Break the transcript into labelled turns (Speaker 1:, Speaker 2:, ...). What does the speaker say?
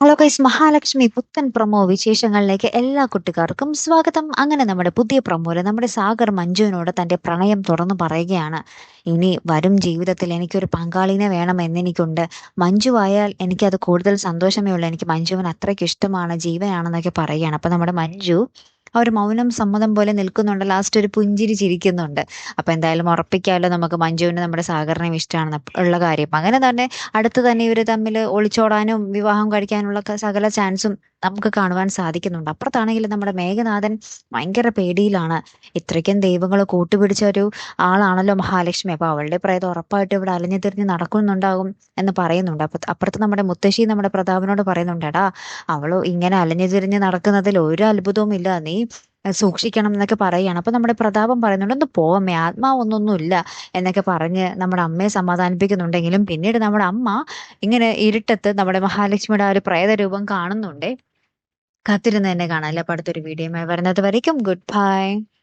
Speaker 1: Hello കൈസ് മഹാലക്ഷ്മി പുത്തൻ promo വിശേഷങ്ങളിലേക്ക് എല്ലാ കുട്ടികാർക്കും സ്വാഗതം. അങ്ങനെ നമ്മുടെ പുതിയ പ്രൊമോയിൽ നമ്മുടെ സാഗർ മഞ്ജുവിനോട് തന്റെ പ്രണയം തുറന്നു പറയുകയാണ്. ഇനി വരും ജീവിതത്തിൽ എനിക്കൊരു പങ്കാളിനെ വേണം എന്നെനിക്കുണ്ട് മഞ്ജു ആയാൽ എനിക്കത് കൂടുതൽ സന്തോഷമേ ഉള്ളൂ. എനിക്ക് മഞ്ജുവിന് അത്രയ്ക്ക് ഇഷ്ടമാണ് ജീവനാണെന്നൊക്കെ പറയുകയാണ്. അപ്പൊ നമ്മുടെ മഞ്ജു ആ ഒരു മൗനം സമ്മതം പോലെ നിൽക്കുന്നുണ്ട്. ലാസ്റ്റ് ഒരു പുഞ്ചിരി ചിരിക്കുന്നുണ്ട്. അപ്പൊ എന്തായാലും ഉറപ്പിക്കാമല്ലോ നമുക്ക് മഞ്ജുവിന് നമ്മുടെ സാഗറിനെയും ഇഷ്ടമാണെന്ന് ഉള്ള കാര്യം. അങ്ങനെ തന്നെ അടുത്ത് തന്നെ ഇവർ തമ്മിൽ ഒളിച്ചോടാനും വിവാഹം കഴിക്കാനുള്ള സകല ചാൻസും നമുക്ക് കാണുവാൻ സാധിക്കുന്നുണ്ട്. അപ്പുറത്താണെങ്കിൽ നമ്മുടെ മേഘനാഥൻ ഭയങ്കര പേടിയിലാണ്. ഇത്രയ്ക്കും ദൈവങ്ങൾ കൂട്ടുപിടിച്ച ഒരു ആളാണല്ലോ മഹാലക്ഷ്മി. അപ്പൊ അവളുടെ പ്രേതം ഉറപ്പായിട്ട് ഇവിടെ അലഞ്ഞു തിരിഞ്ഞ് നടക്കുന്നുണ്ടാകും എന്ന് പറയുന്നുണ്ട്. അപ്പൊ അപ്പുറത്ത് നമ്മുടെ മുത്തശ്ശി നമ്മുടെ പ്രതാപനോട് പറയുന്നുണ്ട് എടാ ഇങ്ങനെ അലഞ്ഞു തിരിഞ്ഞ് നടക്കുന്നതിൽ ഒരു അത്ഭുതവും ഇല്ല നീ സൂക്ഷിക്കണം എന്നൊക്കെ പറയുകയാണ് അപ്പൊ നമ്മുടെ പ്രതാപം പറയുന്നുണ്ട് ഒന്ന് പോവമ്മേ ആത്മാവൊന്നൊന്നുമില്ല എന്നൊക്കെ പറഞ്ഞ് നമ്മുടെ അമ്മയെ സമാധാനിപ്പിക്കുന്നുണ്ടെങ്കിലും പിന്നീട് നമ്മുടെ അമ്മ ഇങ്ങനെ ഇരുട്ടത്ത് നമ്മുടെ മഹാലക്ഷ്മിയുടെ ആ ഒരു പ്രേതരൂപം കാണുന്നുണ്ട്. കാത്തിരുന്ന് തന്നെ കാണാം. അല്ലെ അടുത്തൊരു വീഡിയോ വരുന്നത് വരയ്ക്കും ഗുഡ് ബൈ.